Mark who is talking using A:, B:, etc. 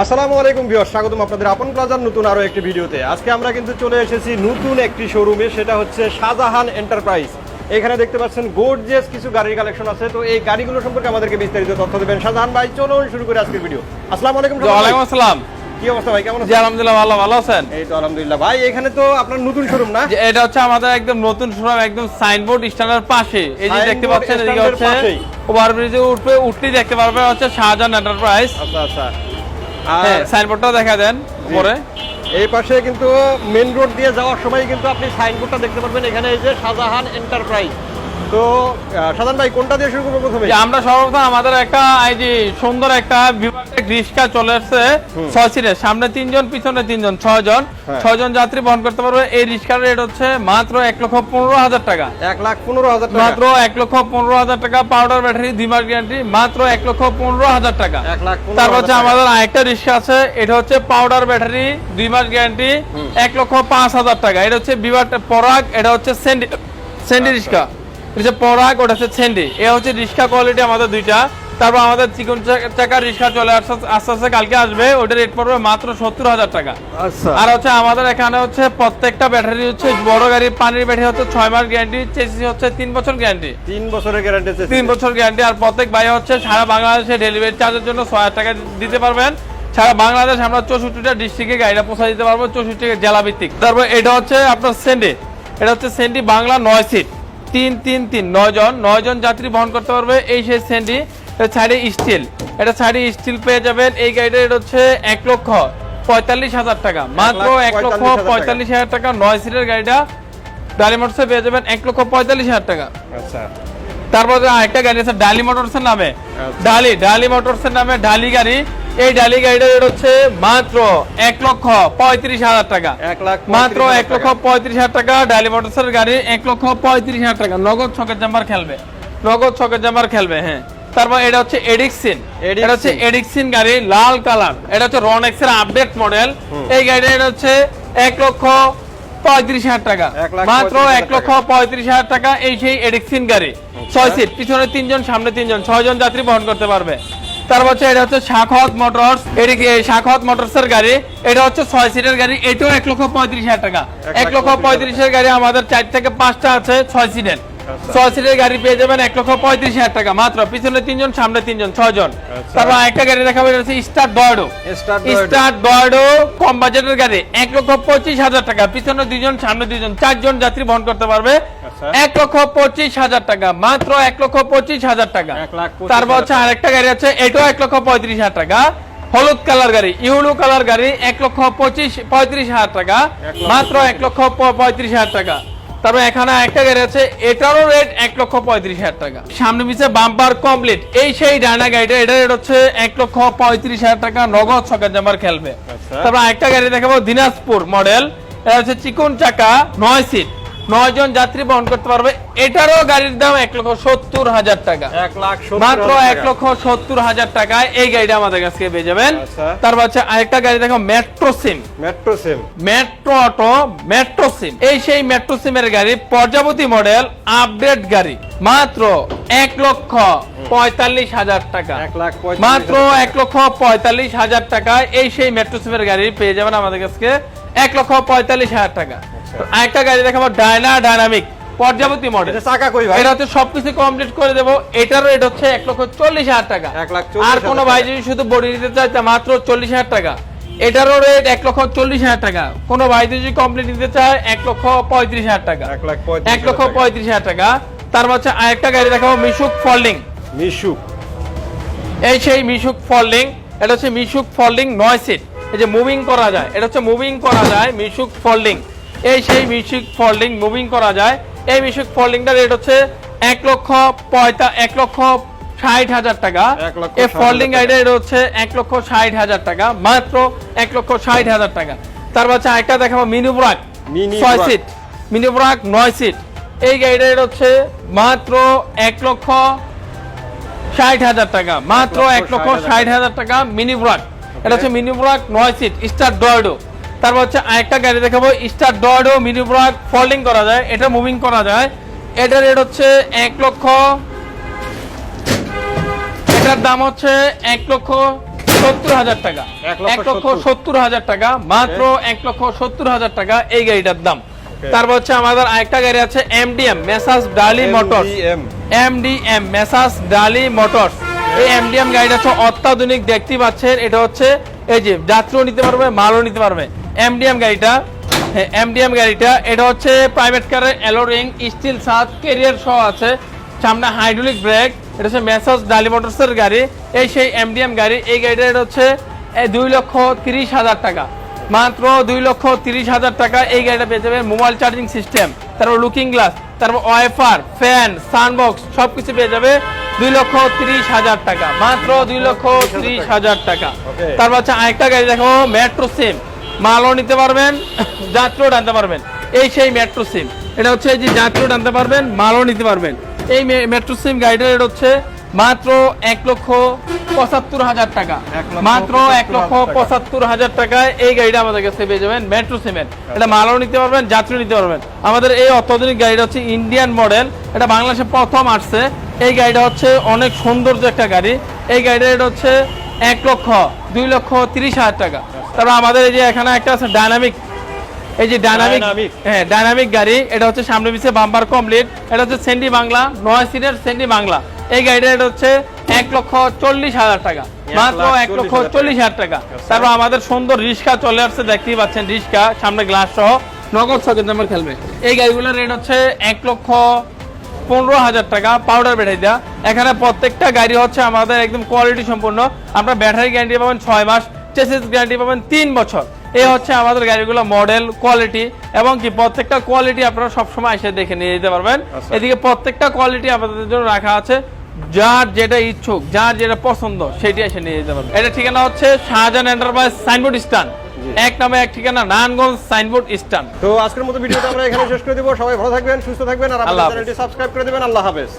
A: আসসালামু আলাইকুম ভিউয়ার স্বাগতম আপনাদের আপন প্লাজার নতুন আরও একটি ভিডিওতে। আজকে আমরা কিন্তু চলে এসেছি নতুন একটি শোরুমে সেটা হচ্ছে শাহজাহান এন্টারপ্রাইজ এখানে দেখতে পাচ্ছেন গোর্জিয়াস কিছু গাড়ির কালেকশন আছে। তো এই গাড়িগুলো সম্পর্কে আমাদেরকে বিস্তারিত তথ্য দেবেন। শাহজাহান ভাই চলুন শুরু করে আজকের ভিডিও আসসালামু আলাইকুম
B: ওয়ালাইকুম আসসালাম।
A: কি অবস্থা ভাই কেমন আছেন?
B: আলহামদুলিল্লাহ ভালো ভালো আছেন?
A: এই তো আলহামদুলিল্লাহ। ভাই এখানে তো আপনার নতুন শোরুম না?
B: এটা হচ্ছে আমাদের একদম নতুন শোরুম একদম সাইনবোর্ড স্ট্যান্ডের পাশে। এই যে দেখতে পাচ্ছেন এদিকে
A: stand এর
B: হচ্ছে ওভারব্রিজে উঠবে উঠলেই দেখতে পারবেন হচ্ছে শাহজাহান এন্টারপ্রাইজ
A: আচ্ছা আচ্ছা।
B: হ্যাঁ সাইনবোর্ডটা দেখা দেন উপরে।
A: এই পাশে কিন্তু মেন রোড দিয়ে যাওয়ার সময় কিন্তু আপনি সাইনবোর্ডটা দেখতে পারবেন। এখানে এই যে শাহজাহান এন্টারপ্রাইজ তো আহ, ভাই কোনটা দিয়ে শুরু করব প্রথমে?
B: আমরা সর্বপ্রথম আমাদের একটা এই যে সুন্দর একটা রিক্সা চলে আসছে ছয় সিটের। সামনে তিনজন পিছনে তিনজন ছয় জন
A: হ্যাঁ।
B: ছয় জন যাত্রী বহন করতে পারবে। এই রিক্সার রেট হচ্ছে মাত্র এক লক্ষ পনেরো হাজার টাকা।
A: এক লাখ পনেরো হাজার
B: মাত্র এক লক্ষ পনেরো হাজার টাকা পাউডার ব্যাটারি দুই মাস গ্যারান্টি মাত্র এক লক্ষ পনেরো হাজার টাকা।
A: এক লাখ
B: তারপর হচ্ছে আমাদের আরেকটা রিক্সা আছে এটা হচ্ছে পাউডার ব্যাটারি দুই মাস গ্যারান্টি এক লক্ষ পাঁচ হাজার টাকা। এটা হচ্ছে বিভাগ পরাগ এটা হচ্ছে সেন্ডি সেন্ডি
A: আচ্ছা।
B: রিক্সা। এটা পরাগ ওটা হচ্ছে সেন্ডি এ হচ্ছে রিক্সা কোয়ালিটি আমাদের দুইটা। তারপর আমাদের চিকন চাকা- চাকার রিক্সা চলে আস্তে আস্তে কালকে আসবে। ওটা রেট পড়বে মাত্র সত্তর হাজার টাকা।
A: আচ্ছা।
B: আর হচ্ছে আমাদের এখানে হচ্ছে প্রত্যেকটা ব্যাটারি হচ্ছে বড় গাড়ির পানির ব্যাটারি হচ্ছে ছয় মাস গ্যারান্টি চেসিস হচ্ছে তিন বছর গ্যারান্টি
A: তিন বছরের গ্যারান্টি
B: তিন বছর গ্যারান্টি আর প্রত্যেক ভাই হচ্ছে সারা বাংলাদেশে ডেলিভারি চার্জের জন্য ছয় হাজার টাকা দিতে পারবেন। সারা বাংলাদেশ আমরা চৌষট্টিটা ডিস্ট্রিক্টে গাড়িটা পৌঁছা দিতে পারব চৌষট্টি জেলা ভিত্তিক তারপর এটা হচ্ছে আপনার সেন্ডি এটা হচ্ছে সেন্ডি বাংলা নয় সিট তিন তিন তিন নয় জন নয় জন যাত্রী বহন করতে পারবে এই সেই সেন্ডি এটা সাইডে স্টিল এটা সাইডে স্টিল পেয়ে যাবেন। এই গাড়িটা এটা হচ্ছে এক লক্ষ পঁয়তাল্লিশ হাজার টাকা। মাত্র এক লক্ষ পঁয়তাল্লিশ হাজার টাকা। নয় সিটের গাড়িটা গাড়ি মোটরসে পেয়ে যাবেন এক লক্ষ পঁয়তাল্লিশ হাজার টাকা।
A: আচ্ছা।
B: তারপর আরেকটা গাড়ি আছে ডালি মোটরস এর নামে।
A: আচ্ছা।
B: ডালি ডালি মোটরস এর নামে ডালি গাড়ি। এই ডালি গাড়িটা রেট হচ্ছে মাত্র এক লক্ষ পঁয়ত্রিশ হাজার টাকা। মাত্র এক লক্ষ পঁয়ত্রিশ হাজার টাকা ডালি মোটরস এর গাড়ি এক লক্ষ পঁয়ত্রিশ হাজার টাকা। নগদ ছকের জাম্বার খেলবে। নগদ ছকের জাম্বার খেলবে হ্যাঁ। তারপর এটা হচ্ছে এডিক্সিন। এটা হচ্ছে এডিক্সিন গাড়ি লাল কালার। এটা হচ্ছে রনেক্স এর আপডেট মডেল এই গাড়িটা এটা হচ্ছে এক লক্ষ পঁয়ত্রিশ হাজার টাকা। মাত্র এক লক্ষ পঁয়ত্রিশ হাজার টাকা এই সেই এডিক্সিন গাড়ি। ছয় সিট পিছনে তিনজন সামনে তিনজন ছয়জন যাত্রী বহন করতে পারবে। তার হচ্ছে এটা হচ্ছে শাখত মোটরস এদিকে শাখত মোটরস এর গাড়ি। এটা হচ্ছে ছয় সিটের গাড়ি এটাও এক লক্ষ পঁয়ত্রিশ হাজার টাকা।
A: এক
B: লক্ষ
A: পঁয়ত্রিশ
B: পঁয়ত্রিশের গাড়ি আমাদের চার থেকে পাঁচটা আছে ছয় সিটের। ছয় সিটের গাড়ি পেয়ে যাবেন এক লক্ষ পঁয়ত্রিশ হাজার টাকা। মাত্র পিছনে তিনজন সামনে তিনজন
A: আচ্ছা।
B: তারপর একটা গাড়ি দেখাবো এটা হচ্ছে স্টার ডয়েডো। স্টার ডয়েডো কম বাজেটের গাড়ি এক লক্ষ পঁচিশ হাজার টাকা। পিছনে দুজন সামনে দুজন চারজন যাত্রী বহন করতে পারবে।
A: আচ্ছা।
B: এক লক্ষ পঁচিশ হাজার টাকা মাত্র এক লক্ষ পঁচিশ হাজার টাকা। তারপর হচ্ছে আরেকটা গাড়ি আছে এটাও এক লক্ষ পঁয়ত্রিশ হাজার টাকা। হলুদ কালার গাড়ি ইউলো কালার গাড়ি এক লক্ষ পঁচিশ পঁয়ত্রিশ হাজার টাকা। মাত্র এক লক্ষ পঁয়ত্রিশ হাজার টাকা। তারপর এখানে একটা গাড়ি আছে এটারও রেট এক লক্ষ পঁয়ত্রিশ হাজার টাকা। সামনে পিছে বাম্পার কমপ্লিট এই সেই ডানা গাড়িটা এটা রেট হচ্ছে এক লক্ষ পঁয়ত্রিশ হাজার টাকা নগদ ছকের জামার খেলবে।
A: আচ্ছা।
B: তারপর একটা গাড়ি দেখাবো দিনাজপুর মডেল এটা হচ্ছে চিকন চাকা নয় সিট নয় জন যাত্রী বহন করতে পারবে। এটারও গাড়ির দাম এক লক্ষ সত্তর হাজার টাকা। মাত্র এক লক্ষ সত্তর হাজার টাকায় এই গাড়িটা আমাদের কাছ পেয়ে যাবেন।
A: আচ্ছা।
B: তারপর হচ্ছে আরেকটা গাড়ি দেখো metro sim
A: metro sim
B: metro auto metro sim এই সেই মেট্রো সিমের গাড়ি প্রজাপতি মডেল আপডেট গাড়ি। মাত্র এক লক্ষ পঁয়তাল্লিশ হাজার টাকা।
A: এক লাখ
B: মাত্র এক লক্ষ পঁয়তাল্লিশ হাজার টাকায় এই সেই মেট্রো সিমের গাড়ি পেয়ে যাবেন আমাদের কাছে এক লক্ষ পঁয়তাল্লিশ হাজার টাকা।
A: আচ্ছা।
B: আরেকটা গাড়ি দেখাবো ডায়না ডায়নামিক প্রজাপতি মডেল
A: এটা চাকা কই ভাই?
B: এটা হচ্ছে সবকিছু কমপ্লিট করে দেবো। এটারও রেট হচ্ছে এক লক্ষ চল্লিশ হাজার টাকা। আর কোনো। ভাই যদি শুধু বডি নিতে চায় মাত্র চল্লিশ হাজার টাকা। এটারও রেট এক লক্ষ চল্লিশ হাজার টাকা। কোনো ভাই যদি কমপ্লিট নিতে চায় এক লক্ষ পঁয়ত্রিশ হাজার টাকা।
A: এক
B: লক্ষ পঁয়ত্রিশ হাজার টাকা। তার হচ্ছে আরেকটা গাড়ি দেখাবো মিশুক ফল্ডিং
A: মিশুক
B: এই সেই মিশুক ফল্ডিং এটা হচ্ছে মিশুক ফল্ডিং নয় সিট এই যে মুভিং করা যায় এটা হচ্ছে মুভিং করা যায় মিশুক ফল্ডিং এই সেই মিশুক ফল্ডিং মুভিং করা যায়। এই মিশুক ফল্ডিংটার রেট হচ্ছে এক লক্ষ পঁয়তা এক লক্ষ ষাট হাজার টাকা। এই ফল্ডিং গাড়িটা এটা হচ্ছে এক লক্ষ ষাট হাজার টাকা মাত্র এক লক্ষ ষাট হাজার টাকা। তারপর হচ্ছে আরেকটা দেখাবো মিনি ব্রাক ছয় সিট মিনি ব্রাক নয় সিট এই গাড়িটা রেট হচ্ছে মাত্র এক লক্ষ ষাট হাজার টাকা মাত্র এক লক্ষ
A: ষাট হাজার
B: ষাট হাজার টাকা মিনি ব্রাক এটা হচ্ছে মিনি ব্রাক নয় সিট স্টার ডয়েডো তারপর হচ্ছে আরেকটা গাড়ি দেখাবো স্টার ডয়েডো মিনি ব্রাক ফোল্ডিং করা যায় এটা মুভিং করা যায়। এটার রেট হচ্ছে এক লক্ষ এটার দাম হচ্ছে এক লক্ষ সত্তর হাজার টাকা।
A: এক লক্ষ সত্তর।
B: হাজার টাকা মাত্র এক লক্ষ সত্তর হাজার টাকা এই গাড়িটার দাম। তারপর হচ্ছে আমাদের আরেকটা গাড়ি আছে MDM Messrs Dali Motors
A: MDM
B: MDM Messrs Dali Motors এই এমডিএম গাড়িটা হচ্ছে অত্যাধুনিক দেখতে পাচ্ছেন। এটা হচ্ছে, এই যে, যাত্রীও নিতে পারবে, মালও নিতে পারবে। এমডিএম গাড়িটা এমডিএম গাড়িটা, এটা হচ্ছে প্রাইভেট কারের অ্যালোরিং স্টিল সাত কেরিয়ার সহ আছে। সামনে হাইড্রোলিক ব্রেক এটা হচ্ছে মেসাস ডালি মোটরসের গাড়ি। এই সেই এমডিএম গাড়ি, এই গাড়িটা এটা হচ্ছে দুই লক্ষ তিরিশ হাজার টাকা। মাত্র দুই লক্ষ তিরিশ হাজার টাকা এই গাড়িটা পেয়ে যাবে মোবাইল চার্জিং সিস্টেম তারপর লুকিং গ্লাস তারপর ওয়াইফার ফ্যান সানবক্স সবকিছু পেয়ে যাবে। দুই লক্ষ ত্রিশ হাজার টাকা। মাত্র দুই লক্ষ ত্রিশ হাজার টাকা। তারপর হচ্ছে আরেকটা গাড়ি দেখো মেট্রো সিম মালও নিতে পারবেন যাত্রীও টানতে পারবেন। এই সেই মেট্রো সিম এটা হচ্ছে যে যাত্রীও টানতে পারবেন মালও নিতে পারবেন। এই মেট্রো সিম গাড়িটার এটা হচ্ছে মাত্র এক লক্ষ পঁচাত্তর হাজার টাকা। মাত্র এক লক্ষ
A: পঁচাত্তর হাজার টাকা।
B: টাকায় এই গাড়িটা আমাদের কাছে পেয়ে যাবেন মেট্রো সিমেন্ট। এটা মালও নিতে পারবেন যাত্রী নিতে পারবেন। আমাদের এই অত্যাধুনিক গাড়িটা হচ্ছে ইন্ডিয়ান মডেল। এটা বাংলাদেশে প্রথম আসছে। এই গাড়িটা হচ্ছে অনেক সৌন্দর্য একটা গাড়ি। এই গাড়িটা এটা হচ্ছে এক লক্ষ দুই লক্ষ তিরিশ হাজার টাকা। তারপর আমাদের এই যে এখানে একটা আছে ডাইনামিক। এই যে ডাইনামিক হ্যাঁ ডাইনামিক গাড়ি। এটা হচ্ছে সামনে পিছিয়ে বাম্পার কমপ্লিট। এটা হচ্ছে সেন্ডি বাংলা নয় সিটের সেন্ডি বাংলা। এই গাড়িটা এটা হচ্ছে এক লক্ষ চল্লিশ হাজার টাকা। মাত্র এক লক্ষ
A: চল্লিশ হাজার
B: টাকা। তারপর আমাদের সুন্দর রিক্সা চলে আসছে দেখতেই পাচ্ছেন রিক্সা সামনে গ্লাস সহ। নগদ সকেট নাম্বার খেলবে এই গাড়িগুলোর রেট হচ্ছে এক লক্ষ পনেরো হাজার টাকা পাউডার ব্যাটারি দেওয়া এখানে প্রত্যেকটা গাড়ি হচ্ছে আমাদের একদম কোয়ালিটি সম্পূর্ণ। আমরা ব্যাটারি গ্যারান্টি পাবেন ছয় মাস চেসিস গ্যারান্টি পাবেন তিন বছর। এই হচ্ছে আমাদের গাড়িগুলো মডেল কোয়ালিটি এবং কি প্রত্যেকটা কোয়ালিটি আপনারা সবসময় এসে দেখে নিয়ে যেতে পারবেন।
A: আচ্ছা।
B: এদিকে প্রত্যেকটা কোয়ালিটি আপনাদের জন্য রাখা আছে। যার যেটা ইচ্ছুক যার যেটা পছন্দ সেটি এসে নিয়ে যেতে পারবেন। এটা ঠিকানা হচ্ছে শাহজাহান এন্টারপ্রাইজ সাইনবোর্ড স্ট্যান্ড এক নামে এক ঠিকানা নারায়ণগঞ্জ সাইনবোর্ড স্ট্যান্ড
A: তো আজকের মতো ভিডিওটা আমরা এখানে শেষ করে দিব। সবাই ভালো থাকবেন সুস্থ থাকবেন আর আমাদের চ্যানেলটি সাবস্ক্রাইব করে দেবেন। আল্লাহ হাফেজ।